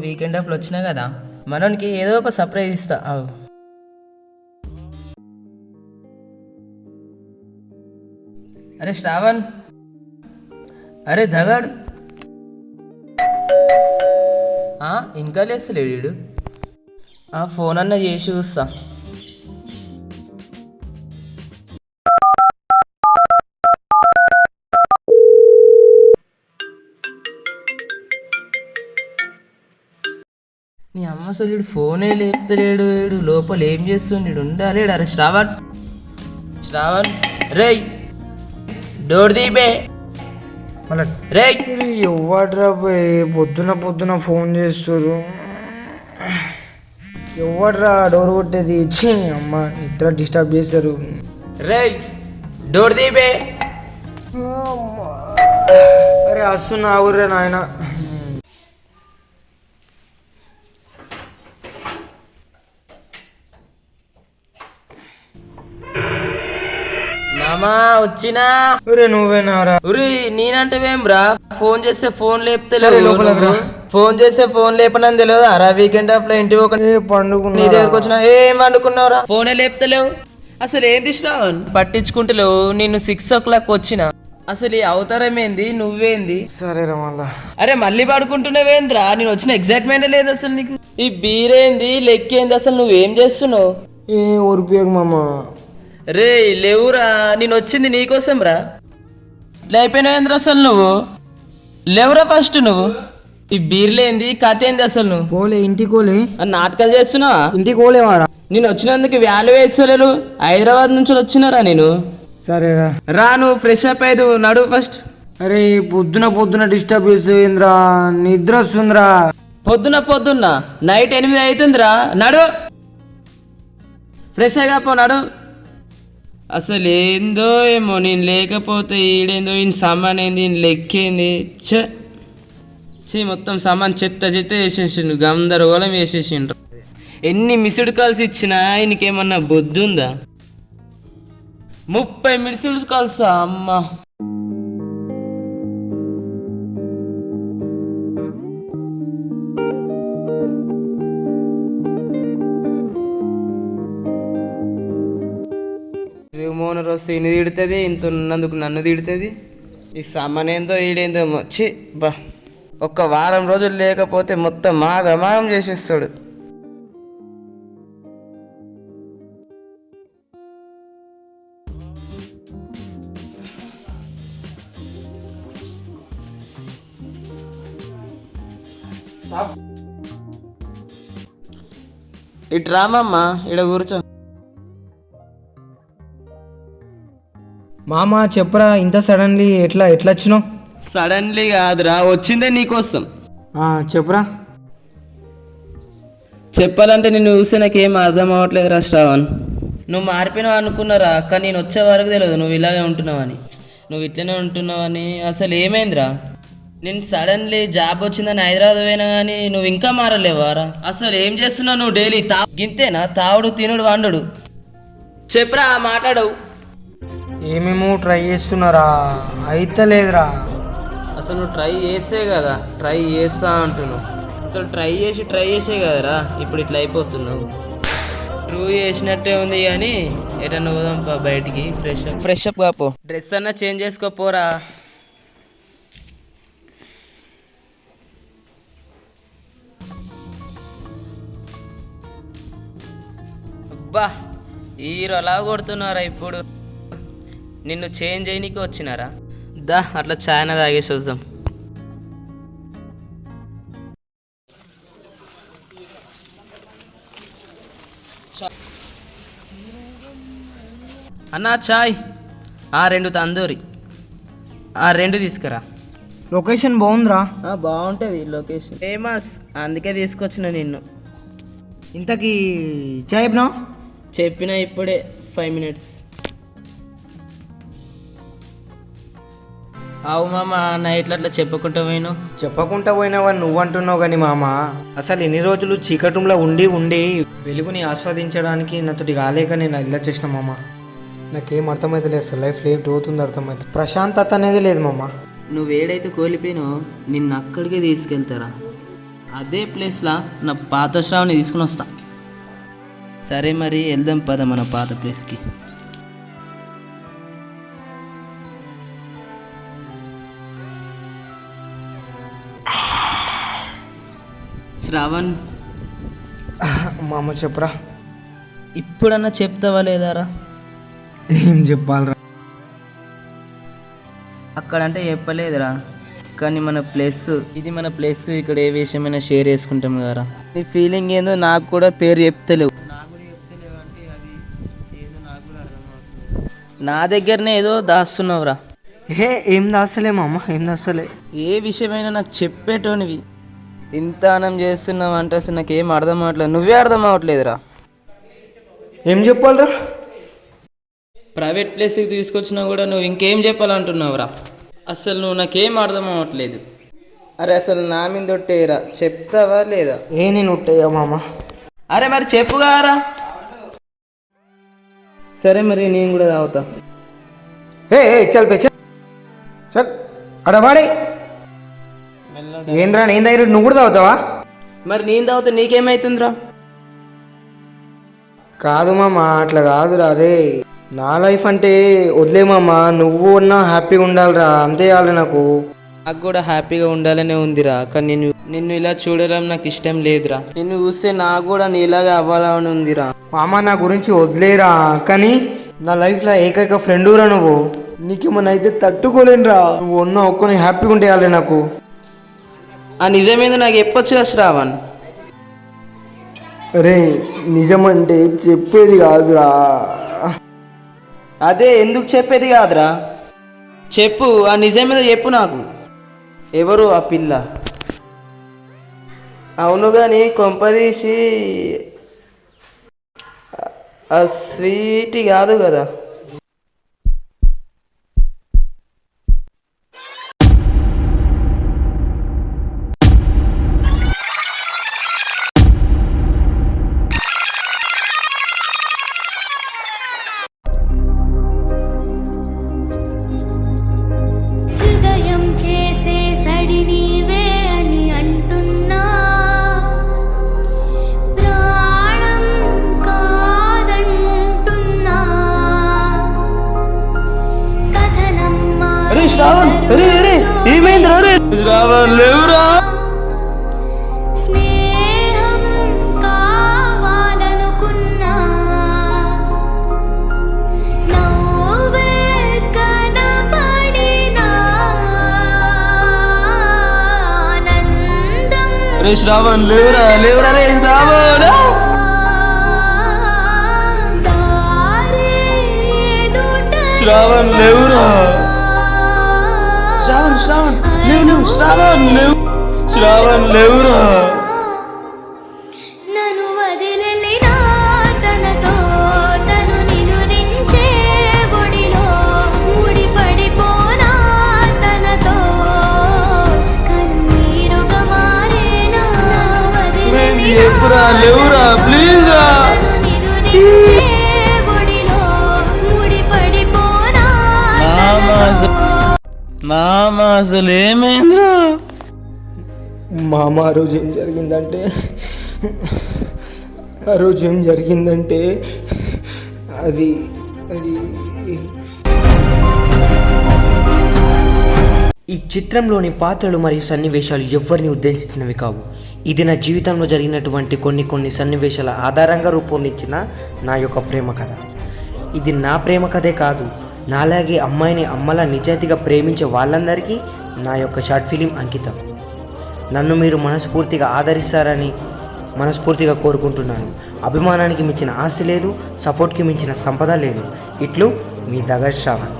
Weekend ఆఫ్లో వచ్చినా కదా? మనోనికి ఏదో ఒక సర్ప్రైజ్ ఇస్తా. అవు అరే శ్రావణ్. అరే దగాడు ఆ, ఇంకా లేస్తలేడు వీడు. ఆ ఫోన్ అన్న చేసి చూస్తా. అసలు వీడు ఫోనే లేపుతలేడు. వీడు లోపల ఏం చేస్తుండడు? ఉండాలేడు. అరే శ్రావణ్. శ్రావణ్. రేయ్. డోర్ దీపే మళ్ళీ రేయ్. ఎవడ్రా పొద్దున పొద్దున ఫోన్ చేస్తారు ఎవడ్రా డోర్ కొట్టేది? ఇచ్చి అమ్మ నిద్ర డిస్టర్బ్ చేస్తారు రేయ్. డోర్ దీపే అరే వస్తున్నా ఊరే నాయన. మామా వచ్చినా. ఊరే నువ్వేనారా ఉరి నేనంటవేం రా ఫోన్ చేస్తే ఫోన్ సరే. నువ్వు. ఫోన్ చేస్తే ఫోన్ లేపనని తెలియదు. అరా వీకెండ్ ఆఫ్లో ఇంటికి ఒక ఏ నీ దగ్గరకు వచ్చిన. ఏం అనుకున్నావురా ఫోనే లేపుతలేవు అసలు ఏం తీసినావు పట్టించుకుంటలేవు నేను సిక్స్ ఓ క్లాక్ వచ్చిన. అసలు ఈ అవతారం ఏంది? నువ్వేంది? సరేరా మళ్ళా. అరే మళ్ళీ పడుకుంటున్నావేంద్రా? నేను వచ్చిన ఎగ్జైట్మెంట్ లేదు అసలు నీకు. ఈ బీరేంది లెక్కేంది అసలు నువ్వేం చేస్తున్నావు? ఏ ఓరిపోయాక మామ. రే లేవురా నేను వచ్చింది నీకోసం రా. ఇట్లా అయిపోయినావేంద్ర అసలు నువ్వు? లేవురా ఫస్ట్ నువ్వు? ఈ బీర్లేంది కథ ఏంది అసలు నువ్వు? కోలే ఇంటికి కోలే ఆ నాటకాలు చేస్తున్నావా? ఇంటికి కోలేవారా నేను వచ్చినందుకు వాల్యూ వేస్తలేరు. హైదరాబాద్ నుంచి వచ్చినారా నేను? సరేరా. రా నువ్వు ఫ్రెష్ అప్ అయ్యదు నడు ఫస్ట్ అరే పొద్దున పొద్దున డిస్టర్బ్ చేసేంద్రా నిద్ర వస్తుందిరా. పొద్దున పొద్దున్న నైట్ ఎనిమిది అవుతుందిరా. నడు. ఫ్రెష్ అయ్యగా పో నడు. అసలు ఏందో ఏమో నేను లేకపోతే ఈడేందో ఈయన సామాన్ ఏంది ఈయన లెక్కేంది ఛ! చే మొత్తం సామాన్ చెత్త చెత్త వేసేసిండు గందరగోళం వేసేసిండ్రు. ఎన్ని మిస్డ్ కాల్స్ ఇచ్చినా ఆయనకేమన్నా బుద్ధి ఉందా ముప్పై మిస్డ్ కాల్సా అమ్మా! ఓనర్ వస్తే ఇన్ని తిడుతుంది ఇంత ఉన్నందుకు నన్ను తిడుతుంది. ఈ సమ్మనేందో ఈడేందో ఛీ బా. ఒక్క వారం రోజులు లేకపోతే మొత్తం మాగమాగం చేసేస్తాడు. ఇటు రామమ్మా ఇక్కడ కూర్చో. మామ చెప్పరా ఇంత సడన్లీ ఎట్లా ఎట్లా వచ్చినావు సడన్లీ కాదురా వచ్చిందే నీకోసం. చెప్పురా. చెప్పాలంటే నేను చూస్తే నాకేం అర్థం అవ్వట్లేదురా శ్రావణ్. నువ్వు మారిపోయినావు అనుకున్నారా కానీ నేను వచ్చే వరకు తెలియదు నువ్వు ఇలాగే ఉంటున్నావని. నువ్వు ఇట్లనే ఉంటున్నావని అసలు ఏమైందిరా? నేను సడన్లీ జాబ్ వచ్చిందని హైదరాబాద్ పోయినా కానీ నువ్వు ఇంకా మారలేవారా? అసలు ఏం చేస్తున్నావు నువ్వు డైలీ? తా గింతేనా? తావుడు తినుడు వండుడు. చెప్పురా మాట్లాడవు ఏమేమో ట్రై చేస్తున్నారా? అయితే లేదురా. అసలు నువ్వు ట్రై చేసే కదా ట్రై చేస్తా అంటున్నావు. అసలు ట్రై చేసి ట్రై చేసే కదరా ఇప్పుడు ఇట్లా అయిపోతున్నావు. ట్రూ చేసినట్టే ఉంది కానీ ఎటన్నా పోదాం పా బయటికి ఫ్రెష్ అప్ ఫ్రెష్ అప్ కాపో. డ్రెస్ అన్నా చేంజ్ చేసుకోపోరా. అబ్బా హీరోలా కొడుతున్నారా ఇప్పుడు? నిన్ను చేంజ్ చేయనీకి వచ్చినారా? దా అట్లా చాయన తాగేసి వద్దాం. అన్నా చాయ్. ఆ రెండు తందూరి. ఆ రెండు తీసుకురా. లొకేషన్ బాగుందిరా. బాగుంటుంది లొకేషన్. ఫేమస్. అందుకే తీసుకొచ్చిన నిన్ను. ఇంతకీ చాయబ్నా చెప్పిన ఇప్పుడే ఫైవ్ మినిట్స్. అవు మామ నైట్లో అట్లా చెప్పుకుంటా పోయిను చెప్పకుండా పోయినావని నువ్వు అంటున్నావు కానీ మామ? అసలు ఎన్ని రోజులు చీకటంలో ఉండి ఉండి వెలుగుని ఆస్వాదించడానికి నాతోటి కాలేక నేను ఇలా చేసిన మామ. నాకేం అర్థమైతే లేదు అసలు లైఫ్ లేట్ అవుతుంది అర్థమైతే. ప్రశాంతత అనేది లేదు మామ. నువ్వు ఏడైతే కోల్పోయినో నిన్ను అక్కడికే తీసుకెళ్తారా? అదే ప్లేస్లా నా పాత శ్రావణి తీసుకుని వస్తా. సరే మరి వెళ్దాం పద మన పాత ప్లేస్కి. శ్రావణ్ మామ చెప్పురా. ఇప్పుడన్నా చెప్తావా లేదారా? ఏం చెప్పాలరా. అక్కడంటే చెప్పలేదురా. కానీ మన ప్లస్ ఇది మన ప్లస్ ఇక్కడ ఏ విషయమైనా షేర్ చేసుకుంటాం కదరా. నీ ఫీలింగ్ ఏందో నాకు కూడా పేరు చెప్తలేవు. నా దగ్గరనే ఏదో దాస్తున్నావురా. ఏ ఏం దాస్తలే మామ ఏం దాస్తలే. ఏ విషయమైనా నాకు చెప్పేటోనివి. ఇంత ఆనం చేస్తున్నావు అంటే అసలు నాకు ఏం అర్థం అవ్వట్లేదు నువ్వే అర్థం అవ్వట్లేదురా ఏం చెప్పాలరా? ప్రైవేట్ ప్లేస్కి తీసుకొచ్చినా కూడా నువ్వు ఇంకేం చెప్పాలంటున్నావురా? అసలు నువ్వు నాకేం అర్థం అవ్వట్లేదు అరే అసలు నా మీద తొట్టేరా చెప్తావా లేదా? ఏ నేను ఉంటాయా మామ? అరే మరి చెప్పుగారా సరే మరి నేను కూడా తాగుతా. ఏ చల్. చల్. అడవాడి. ఏంద్రా నేను దగ్గర నువ్వు కూడా తాగుతావా? మరి నేను తాగుతా నీకేమైతుందిరా? కాదు మామ అట్లా కాదురా రే. నా లైఫ్ అంటే వదిలే మామ నువ్వు ఉన్నా హ్యాపీగా ఉండాలిరా అంతే చాలు నాకు. నాకు కూడా హ్యాపీగా ఉండాలనే ఉందిరా కానీ నేను నిన్ను ఇలా చూడడం నాకు ఇష్టం లేదురా. నిన్ను చూస్తే నాకు కూడా నీలాగా అవ్వాలని ఉందిరా. మామ నా గురించి వదిలేరా కానీ నా లైఫ్లో ఏకైక ఫ్రెండురా నువ్వు. నీకేమన్నా అయితే తట్టుకోలేనురా. నువ్వు ఉన్న ఒక్కని హ్యాపీగా ఉంటేయాలి నాకు. ఆ నిజమేదో నాకు చెప్పొచ్చు కదా శ్రావణ్. అరే నిజమంటే చెప్పేది కాదురా. అదే ఎందుకు చెప్పేది కాదురా? చెప్పు ఆ నిజమేదో చెప్పు నాకు. ఎవరు ఆ పిల్ల? అవును కానీ కొంపదీసి ఆ స్వీట్ కాదు కదా. లేవురా. స్నేహం కావాలనుకున్నా నవ్వే కనపడినా ఆనందం అరే శ్రావణ్ లేవురా లేవురా రే శ్రావణ్. శ్రావణ్ లేవురా. శ్రావణ్ శ్రావణ్ లేవు లేవు శ్రావణ్ లేవు శ్రావణ్ లేవురా వదిలినా? మామ అసలు ఏమైందిరా మామ ఆ రోజు ఏం జరిగిందంటే ఆ రోజు ఏం జరిగిందంటే అది అది ఈ చిత్రంలోని పాత్రలు మరియు సన్నివేశాలు ఎవరిని ఉద్దేశించినవి కావు. ఇది నా జీవితంలో జరిగినటువంటి కొన్ని కొన్ని సన్నివేశాల ఆధారంగా రూపొందించిన నా యొక్క ప్రేమ కథ. ఇది నా ప్రేమ కథే కాదు నాలాగే అమ్మాయిని అమ్మలా నిజాయితీగా ప్రేమించే వాళ్ళందరికీ నా యొక్క షార్ట్ ఫిలిం అంకితం. నన్ను మీరు మనస్ఫూర్తిగా ఆదరిస్తారని మనస్ఫూర్తిగా కోరుకుంటున్నాను. అభిమానానికి మించిన ఆస్తి లేదు సపోర్ట్కి మించిన సంపద లేదు. ఇట్లు మీ దగ్గర శ్రావణ్.